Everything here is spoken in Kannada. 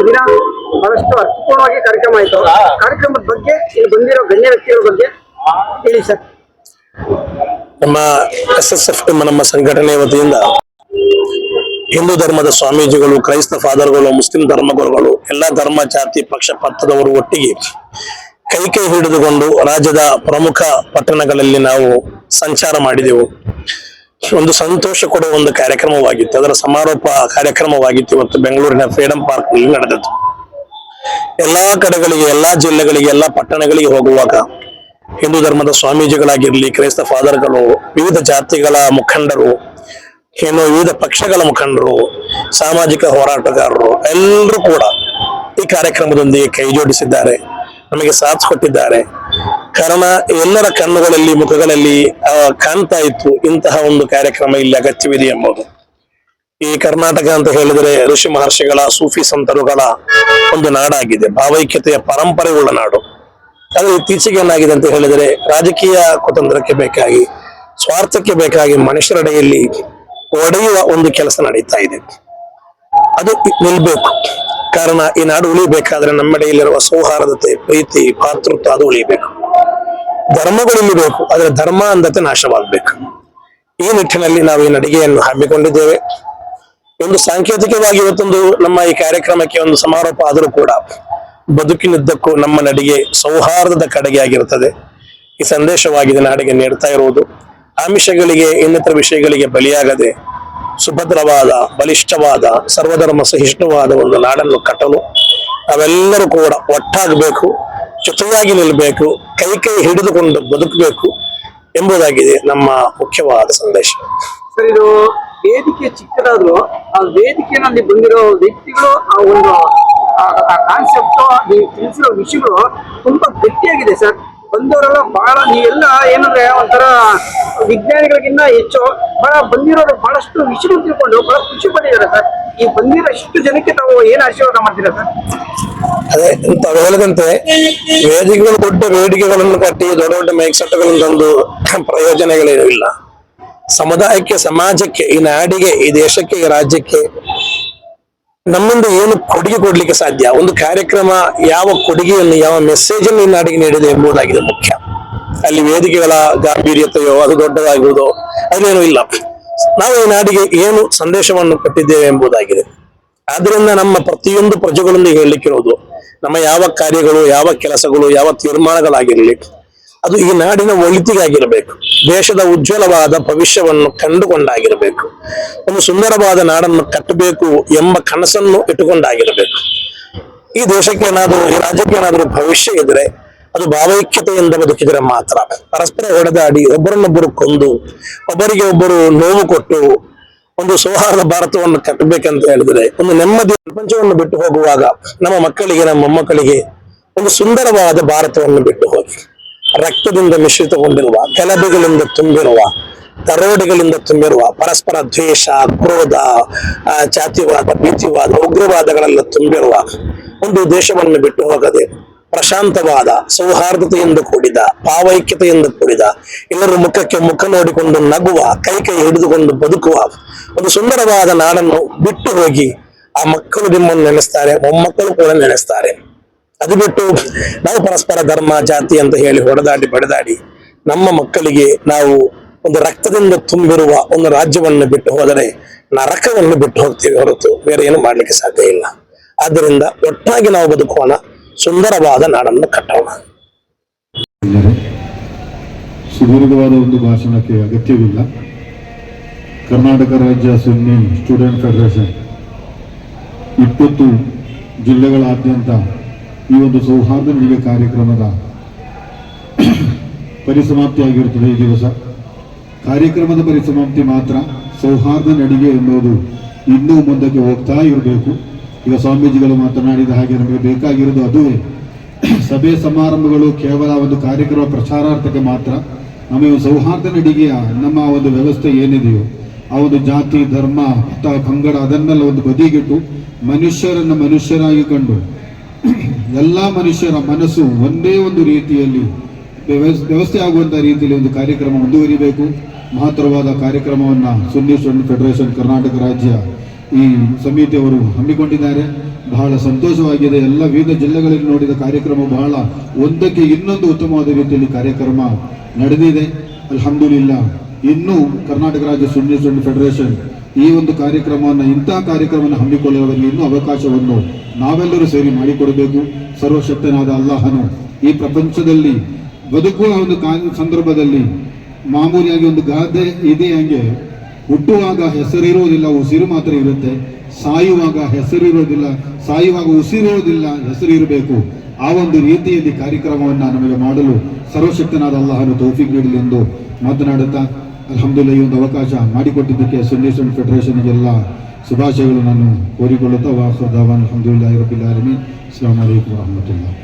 ಈ ದಿನ ಬಹಳಷ್ಟು ಅರ್ಥಪೂರ್ಣವಾಗಿ ಕಾರ್ಯಕ್ರಮ ಆಯಿತು. ಕಾರ್ಯಕ್ರಮದ ಬಗ್ಗೆ ಇಲ್ಲಿ ಬಂದಿರೋ ಗಣ್ಯ ವ್ಯಕ್ತಿಗಳ ಬಗ್ಗೆ ಹೇಳಿ ಸರ್. ನಮ್ಮ ಎಸ್ ಎಸ್ ಎಫ್ ನಮ್ಮ ಸಂಘಟನೆ ವತಿಯಿಂದ ಹಿಂದೂ ಧರ್ಮದ ಸ್ವಾಮೀಜಿಗಳು ಕ್ರೈಸ್ತ ಫಾದರ್ಗಳು ಮುಸ್ಲಿಂ ಧರ್ಮಗುರುಗಳು ಎಲ್ಲ ಧರ್ಮ ಜಾತಿ ಪಕ್ಷ ಪಥದವರು ಒಟ್ಟಿಗೆ ಕೈ ಕೈ ಹಿಡಿದುಕೊಂಡು ರಾಜ್ಯದ ಪ್ರಮುಖ ಪಟ್ಟಣಗಳಲ್ಲಿ ನಾವು ಸಂಚಾರ ಮಾಡಿದೆವು. ಒಂದು ಸಂತೋಷ ಕೊಡುವ ಒಂದು ಕಾರ್ಯಕ್ರಮವಾಗಿತ್ತು. ಅದರ ಸಮಾರೋಪ ಕಾರ್ಯಕ್ರಮವಾಗಿತ್ತು. ಇವತ್ತು ಬೆಂಗಳೂರಿನ ಫ್ರೀಡಂ ಪಾರ್ಕ್ನಲ್ಲಿ ನಡೆದದ್ದು. ಎಲ್ಲಾ ಕಡೆಗಳಿಗೆ, ಎಲ್ಲಾ ಜಿಲ್ಲೆಗಳಿಗೆ, ಎಲ್ಲಾ ಪಟ್ಟಣಗಳಿಗೆ ಹೋಗುವಾಗ ಹಿಂದೂ ಧರ್ಮದ ಸ್ವಾಮೀಜಿಗಳಾಗಿರ್ಲಿ, ಕ್ರೈಸ್ತ ಫಾದರ್ಗಳು, ವಿವಿಧ ಜಾತಿಗಳ ಮುಖಂಡರು, ಏನು ವಿವಿಧ ಪಕ್ಷಗಳ ಮುಖಂಡರು, ಸಾಮಾಜಿಕ ಹೋರಾಟಗಾರರು, ಎಲ್ಲರೂ ಕೂಡ ಈ ಕಾರ್ಯಕ್ರಮದೊಂದಿಗೆ ಕೈ ಜೋಡಿಸಿದ್ದಾರೆ. ನಮಗೆ ಸಾಥ್ ಕೊಟ್ಟಿದ್ದಾರೆ. ಕಾರಣ ಎಲ್ಲರ ಕಣ್ಣುಗಳಲ್ಲಿ ಮುಖಗಳಲ್ಲಿ ಕಾಣ್ತಾ ಇತ್ತು. ಇಂತಹ ಒಂದು ಕಾರ್ಯಕ್ರಮ ಇಲ್ಲಿ ಅಗತ್ಯವಿದೆ ಎಂಬುದು. ಈ ಕರ್ನಾಟಕ ಅಂತ ಹೇಳಿದರೆ ಋಷಿ ಮಹರ್ಷಿಗಳ, ಸೂಫಿ ಸಂತರುಗಳ ಒಂದು ನಾಡಾಗಿದೆ. ಭಾವೈಕ್ಯತೆಯ ಪರಂಪರೆ ಉಳ್ಳ ನಾಡು. ಆದರೆ ಇತ್ತೀಚೆಗೆ ಏನಾಗಿದೆ ಅಂತ ಹೇಳಿದರೆ ರಾಜಕೀಯ ಕುತಂತ್ರಕ್ಕೆ ಬೇಕಾಗಿ, ಸ್ವಾರ್ಥಕ್ಕೆ ಬೇಕಾಗಿ ಮನುಷ್ಯರಡೆಯಲ್ಲಿ ಒಡೆಯುವ ಒಂದು ಕೆಲಸ ನಡೀತಾ ಇದೆ. ಅದು ನಿಲ್ಬೇಕು. ಕಾರಣ ಈ ನಾಡು ಉಳಿಬೇಕಾದ್ರೆ ನಮ್ಮಡೆಯಲ್ಲಿರುವ ಸೌಹಾರ್ದತೆ ಪ್ರೀತಿ ಪಾತೃತ್ವ ಅದು ಉಳಿಬೇಕು. ಧರ್ಮಗಳು ಉಳಿಬೇಕು ಆದ್ರೆ ಧರ್ಮ ಅಂದತೆ ನಾಶವಾಗಬೇಕು. ಈ ನಿಟ್ಟಿನಲ್ಲಿ ನಾವು ಈ ನಡಿಗೆಯನ್ನು ಹಮ್ಮಿಕೊಂಡಿದ್ದೇವೆ. ಒಂದು ಸಾಂಕೇತಿಕವಾಗಿ ಇವತ್ತೊಂದು ನಮ್ಮ ಈ ಕಾರ್ಯಕ್ರಮಕ್ಕೆ ಒಂದು ಸಮಾರೋಪ ಆದರೂ ಕೂಡ ಬದುಕಿನಿದ್ದಕ್ಕೂ ನಮ್ಮ ನಡಿಗೆ ಸೌಹಾರ್ದದ ಕಡೆಗೆ ಆಗಿರುತ್ತದೆ. ಈ ಸಂದೇಶವಾಗಿದೆ ನಾಡಿಗೆ ನೀಡ್ತಾ ಇರುವುದು. ಆಮಿಷಗಳಿಗೆ, ಇನ್ನಿತರ ವಿಷಯಗಳಿಗೆ ಬಲಿಯಾಗದೆ ಸುಭದ್ರವಾದ, ಬಲಿಷ್ಠವಾದ, ಸರ್ವಧರ್ಮ ಸಹಿಷ್ಣುವಾದ ಒಂದು ನಾಡನ್ನು ಕಟ್ಟಲು ನಾವೆಲ್ಲರೂ ಕೂಡ ಒಟ್ಟಾಗಬೇಕು, ಜೊತೆಯಾಗಿ ನಿಲ್ಲಬೇಕು ಕೈ ಕೈ ಹಿಡಿದುಕೊಂಡು ಬದುಕಬೇಕು ಎಂಬುದಾಗಿದೆ ನಮ್ಮ ಮುಖ್ಯವಾದ ಸಂದೇಶ. ಸರ್, ಇದು ವೇದಿಕೆ ಚಿಕ್ಕದಾದ್ರು ಆ ವೇದಿಕೆನಲ್ಲಿ ಬಂದಿರೋ ವ್ಯಕ್ತಿಗಳು ಆ ಒಂದು ಕಾನ್ಸೆಪ್ಟ್ ನೀವು ತಿಳಿಸಿರೋ ವಿಷಯಗಳು ತುಂಬಾ ಗಟ್ಟಿಯಾಗಿದೆ ಸರ್. ಬಂದವರೆಲ್ಲ ಬಹಳ ಎಲ್ಲ ಏನಂದ್ರೆ ಒಂಥರ ವಿಜ್ಞಾನಿಗಳಿಗಿಂತ ಹೆಚ್ಚು ಬಹಳ ಬಂದಿರೋರು ಬಹಳಷ್ಟು ವಿಷಯ ತಿಳ್ಕೊಂಡು ಬಹಳ ಖುಷಿ ಪಟ್ಟಿದ್ದಾರೆ ಸರ್. ಈ ಬಂದಿರೋ ಇಷ್ಟು ಜನಕ್ಕೆ ತಾವು ಏನ್ ಆಶೀರ್ವಾದ ಮಾಡ್ತೀರಾ ಸರ್? ಅದೇ ತಾವು ಹೇಳಿದಂತೆ ವೇದಿಕೆಗಳು ದೊಡ್ಡ ವೇದಿಕೆಗಳನ್ನು ಕಟ್ಟಿ ದೊಡ್ಡ ದೊಡ್ಡ ಮೈಕ್ ಸೆಟ್ಗಳನ್ನು ತಂದು ಪ್ರಯೋಜನಗಳೇನೂ ಇಲ್ಲ. ಸಮುದಾಯಕ್ಕೆ, ಸಮಾಜಕ್ಕೆ, ಈ ನಾಡಿಗೆ, ಈ ದೇಶಕ್ಕೆ, ಈ ರಾಜ್ಯಕ್ಕೆ ನಮ್ಮಿಂದ ಏನು ಕೊಡುಗೆ ಕೊಡ್ಲಿಕ್ಕೆ ಸಾಧ್ಯ? ಒಂದು ಕಾರ್ಯಕ್ರಮ ಯಾವ ಕೊಡುಗೆಯನ್ನು, ಯಾವ ಮೆಸೇಜ್ ಅನ್ನು ಈ ನಾಡಿಗೆ ನೀಡಿದೆ ಎಂಬುದಾಗಿದೆ ಮುಖ್ಯ. ಅಲ್ಲಿ ವೇದಿಕೆಗಳ ಗಾಂಭೀರ್ಯತೆಯೋ, ಅದು ದೊಡ್ಡದಾಗುವುದೋ ಅದೇನೂ ಇಲ್ಲ. ನಾವು ಈ ನಾಡಿಗೆ ಏನು ಸಂದೇಶವನ್ನು ಕೊಟ್ಟಿದ್ದೇವೆ ಎಂಬುದಾಗಿದೆ. ಆದ್ರಿಂದ ನಮ್ಮ ಪ್ರತಿಯೊಂದು ಪ್ರಜೆಗಳೊಂದಿಗೆ ಹೇಳಲಿಕ್ಕಿರೋದು ನಮ್ಮ ಯಾವ ಕಾರ್ಯಗಳು, ಯಾವ ಕೆಲಸಗಳು, ಯಾವ ತೀರ್ಮಾನಗಳಾಗಿರಲಿ, ಅದು ಈ ನಾಡಿನ ಒಳಿತಿಗಾಗಿರಬೇಕು. ದೇಶದ ಉಜ್ವಲವಾದ ಭವಿಷ್ಯವನ್ನು ಕಂಡುಕೊಂಡಾಗಿರಬೇಕು. ಒಂದು ಸುಂದರವಾದ ನಾಡನ್ನು ಕಟ್ಟಬೇಕು ಎಂಬ ಕನಸನ್ನು ಇಟ್ಟುಕೊಂಡಾಗಿರಬೇಕು. ಈ ದೇಶಕ್ಕೆ ಏನಾದರೂ, ಈ ರಾಜ್ಯಕ್ಕೆ ಏನಾದರೂ ಭವಿಷ್ಯ ಇದ್ರೆ ಅದು ಭಾವೈಕ್ಯತೆಯಿಂದ ಬದುಕಿದರೆ ಮಾತ್ರ. ಪರಸ್ಪರ ಹೊಡೆದಾಡಿ ಒಬ್ಬರನ್ನೊಬ್ಬರು ಕೊಂದು, ಒಬ್ಬರಿಗೆ ಒಬ್ಬರು ನೋವು ಕೊಟ್ಟು, ಒಂದು ಸೌಹಾರ್ದ ಭಾರತವನ್ನು ಕಟ್ಟಬೇಕಂತ ಹೇಳಿದ್ರೆ, ಒಂದು ನೆಮ್ಮದಿ ಪ್ರಪಂಚವನ್ನು ಬಿಟ್ಟು ಹೋಗುವಾಗ ನಮ್ಮ ಮಕ್ಕಳಿಗೆ, ನಮ್ಮ ಮೊಮ್ಮಕ್ಕಳಿಗೆ ಒಂದು ಸುಂದರವಾದ ಭಾರತವನ್ನು ಬಿಟ್ಟು ಹೋಗಿ. ರಕ್ತದಿಂದ ಮಿಶ್ರಿತಗೊಂಡಿರುವ, ಗಲಭೆಗಳಿಂದ ತುಂಬಿರುವ ದರೋಡೆಗಳಿಂದ ತುಂಬಿರುವ, ಪರಸ್ಪರ ದ್ವೇಷ, ಕ್ರೋಧ ಜಾತಿವಾದ, ಭೀತಿವಾದ, ಉಗ್ರವಾದಗಳೆಲ್ಲ ತುಂಬಿರುವ ಒಂದು ದೇಶವನ್ನು ಬಿಟ್ಟು ಹೋಗದೆ ಪ್ರಶಾಂತವಾದ, ಸೌಹಾರ್ದತೆಯಿಂದ ಕೂಡಿದ, ಪಾವೈಕ್ಯತೆಯಿಂದ ಕೂಡಿದ, ಎಲ್ಲರ ಮುಖಕ್ಕೆ ಮುಖ ನೋಡಿಕೊಂಡು ನಗುವ, ಕೈ ಕೈ ಹಿಡಿದುಕೊಂಡು ಬದುಕುವ ಒಂದು ಸುಂದರವಾದ ನಾಡನ್ನು ಬಿಟ್ಟು ಹೋಗಿ ಆ ಮಕ್ಕಳು ನಿಮ್ಮನ್ನು ನೆನೆಸ್ತಾರೆ, ಮೊಮ್ಮಕ್ಕಳು ಕೂಡ ನೆನೆಸ್ತಾರೆ. ಅದು ಬಿಟ್ಟು ನಾವು ಪರಸ್ಪರ ಧರ್ಮ, ಜಾತಿ ಅಂತ ಹೇಳಿ ಹೊಡೆದಾಡಿ ಬಡದಾಡಿ ನಮ್ಮ ಮಕ್ಕಳಿಗೆ ನಾವು ಒಂದು ರಕ್ತದಿಂದ ತುಂಬಿರುವ ಒಂದು ರಾಜ್ಯವನ್ನು ಬಿಟ್ಟು ಹೋದರೆ ನರಕವನ್ನು ಬಿಟ್ಟು ಹೋಗ್ತೀವಿ ಹೊರತು ಬೇರೆ ಏನು ಮಾಡ್ಲಿಕ್ಕೆ ಸಾಧ್ಯ ಇಲ್ಲ ಆದ್ದರಿಂದ ಒಟ್ಟಾಗಿ ನಾವು ಬದುಕೋಣ ಸುಂದರವಾದ ನಾಡನ್ನು ಕಟ್ಟೋಣ. ಸುದೀರ್ಘವಾದ ಒಂದು ಭಾಷಣಕ್ಕೆ ಅಗತ್ಯವಿಲ್ಲ ಕರ್ನಾಟಕ ರಾಜ್ಯ ಸುನ್ನಿ ಸ್ಟೂಡೆಂಟ್ ಫೆಡರೇಷನ್ ಇಪ್ಪತ್ತು ಜಿಲ್ಲೆಗಳಾದ್ಯಂತ ಈ ಒಂದು ಸೌಹಾರ್ದ ನಡಿಗೆ ಕಾರ್ಯಕ್ರಮದ ಪರಿಸಮಾಪ್ತಿಯಾಗಿರುತ್ತದೆ ಈ ದಿವಸ. ಕಾರ್ಯಕ್ರಮದ ಪರಿಸಮಾಪ್ತಿ ಮಾತ್ರ ಸೌಹಾರ್ದ ನಡಿಗೆ ಎನ್ನುವುದು ಇನ್ನೂ ಮುಂದಕ್ಕೆ ಹೋಗ್ತಾ ಇರಬೇಕು. ಈಗ ಸ್ವಾಮೀಜಿಗಳು ಮಾತನಾಡಿದ ಹಾಗೆ ನಮಗೆ ಬೇಕಾಗಿರೋದು ಅದುವೇ. ಸಭೆ ಸಮಾರಂಭಗಳು ಕೇವಲ ಒಂದು ಕಾರ್ಯಕ್ರಮ ಪ್ರಚಾರಾರ್ಥಕ್ಕೆ ಮಾತ್ರ. ನಮಗೆ ಸೌಹಾರ್ದ ನಡಿಗೆಯ ನಮ್ಮ ಒಂದು ವ್ಯವಸ್ಥೆ ಏನಿದೆಯೋ, ಆ ಒಂದು ಜಾತಿ, ಧರ್ಮ ಅಥವಾ ಪಂಗಡ, ಅದನ್ನೆಲ್ಲ ಒಂದು ಬದಿಗಿಟ್ಟು ಮನುಷ್ಯರನ್ನು ಮನುಷ್ಯರಾಗಿ ಕಂಡು ಎಲ್ಲ ಮನುಷ್ಯರ ಮನಸ್ಸು ಒಂದೇ ಒಂದು ರೀತಿಯಲ್ಲಿ ವ್ಯವಸ್- ವ್ಯವಸ್ಥೆ ಆಗುವಂಥ ರೀತಿಯಲ್ಲಿ ಒಂದು ಕಾರ್ಯಕ್ರಮ ಮುಂದುವರಿಬೇಕು. ಮಹತ್ತರವಾದ ಕಾರ್ಯಕ್ರಮವನ್ನು ಸುನ್ನಿ ಫೆಡರೇಷನ್ ಕರ್ನಾಟಕ ರಾಜ್ಯ ಈ ಸಮಿತಿಯವರು ಹಮ್ಮಿಕೊಂಡಿದ್ದಾರೆ. ಬಹಳ ಸಂತೋಷವಾಗಿದೆ. ಎಲ್ಲ ವಿವಿಧ ಜಿಲ್ಲೆಗಳಲ್ಲಿ ನೋಡಿದ ಕಾರ್ಯಕ್ರಮ ಬಹಳ ಒಂದಕ್ಕೆ ಇನ್ನೊಂದು ಉತ್ತಮವಾದ ರೀತಿಯಲ್ಲಿ ಕಾರ್ಯಕ್ರಮ ನಡೆದಿದೆ. ಅಲ್ಹಮ್ದುಲಿಲ್ಲ, ಇನ್ನೂ ಕರ್ನಾಟಕ ರಾಜ್ಯ ಸುನ್ನಿ ಫೆಡರೇಷನ್ ಈ ಒಂದು ಕಾರ್ಯಕ್ರಮವನ್ನು ಇಂತಹ ಕಾರ್ಯಕ್ರಮವನ್ನು ಹಮ್ಮಿಕೊಳ್ಳುವಲ್ಲಿ ಇನ್ನೂ ಅವಕಾಶವನ್ನು ನಾವೆಲ್ಲರೂ ಸೇರಿ ಮಾಡಿಕೊಡಬೇಕು. ಸರ್ವಶಕ್ತನಾದ ಅಲ್ಲಾಹನು ಈ ಪ್ರಪಂಚದಲ್ಲಿ ಬದುಕುವ ಒಂದು ಸಂದರ್ಭದಲ್ಲಿ ಮಾಮೂಲಿಯಾಗಿ ಒಂದು ಗಾದೆ ಇದೆ ಹಂಗೆ. ಹುಟ್ಟುವಾಗ ಹೆಸರಿರುವುದಿಲ್ಲ, ಉಸಿರು ಮಾತ್ರ ಇರುತ್ತೆ. ಸಾಯುವಾಗ ಹೆಸರಿರೋದಿಲ್ಲ ಸಾಯುವಾಗ ಉಸಿರೋದಿಲ್ಲ ಹೆಸರು ಇರಬೇಕು ಆ ಒಂದು ರೀತಿಯಲ್ಲಿ ಕಾರ್ಯಕ್ರಮವನ್ನು ನಮಗೆ ಮಾಡಲು ಸರ್ವಶಕ್ತನಾದ ಅಲ್ಲಾಹನು ತೌಫಿಕ್ ನೀಡಲಿ ಎಂದು ಮಾತನಾಡುತ್ತಾ ಅಲ್ಹಮ್ದುಲಿಲ್ಲ ಈ ಒಂದು ಅವಕಾಶ ಮಾಡಿಕೊಟ್ಟಿದ್ದಕ್ಕೆ ಸುನ್ ಫೆಡರೇಷನ್ಗೆಲ್ಲ ಶುಭಾಶಯಗಳು ನಾನು ಕೋರಿಕೊಳ್ಳುತ್ತಾ ವಾಸುದಾವಾನ್ ಅಲ್ಹಮ್ದುಲಿಲ್ಲಾಹಿ ರಬ್ಬಿಲ್ ಆಲಮೀನ್. ಅಸ್ಲಾಂ ಅಲೈಕುಂ ವರಹಮತುಲ್ಲಾಹ್.